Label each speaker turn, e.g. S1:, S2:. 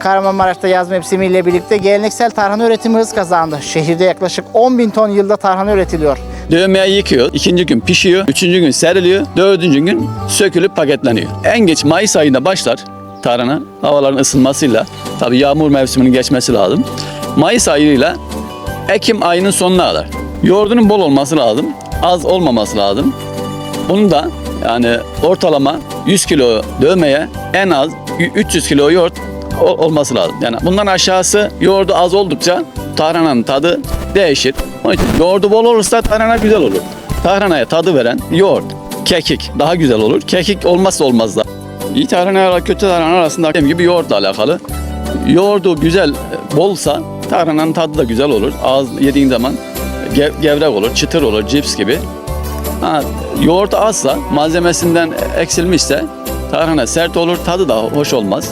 S1: Kahramanmaraş'ta yaz mevsimiyle birlikte geleneksel tarhana üretimi hız kazandı. Şehirde yaklaşık 10 bin ton yılda tarhana üretiliyor.
S2: Dövmeye yıkıyor. ikinci gün pişiyor. Üçüncü gün seriliyor. Dördüncü gün sökülüp paketleniyor. En geç Mayıs ayında başlar tarhana. Havaların ısınmasıyla. Tabii yağmur mevsiminin geçmesi lazım. Mayıs ayıyla Ekim ayının sonuna kadar. Yoğurdunun bol olması lazım. Az olmaması lazım. Bunu da yani ortalama 100 kilo dövmeye en az 300 kilo yoğurt olması lazım. Yani bundan aşağısı yoğurdu az oldukça tarhananın tadı değişir. Onun için yoğurdu bol olursa tarhana güzel olur. Tarhanaya tadı veren yoğurt, kekik daha güzel olur. Kekik olmazsa olmazlar. İyi tarhana ile kötü tarhana arasında dediğim gibi yoğurtla alakalı. Yoğurdu güzel, e, bolsa tarhananın tadı da güzel olur. Ağız yediğin zaman gev- gevrek olur, çıtır olur, cips gibi. Ha, yoğurt azsa, malzemesinden eksilmişse tarhana sert olur, tadı da hoş olmaz.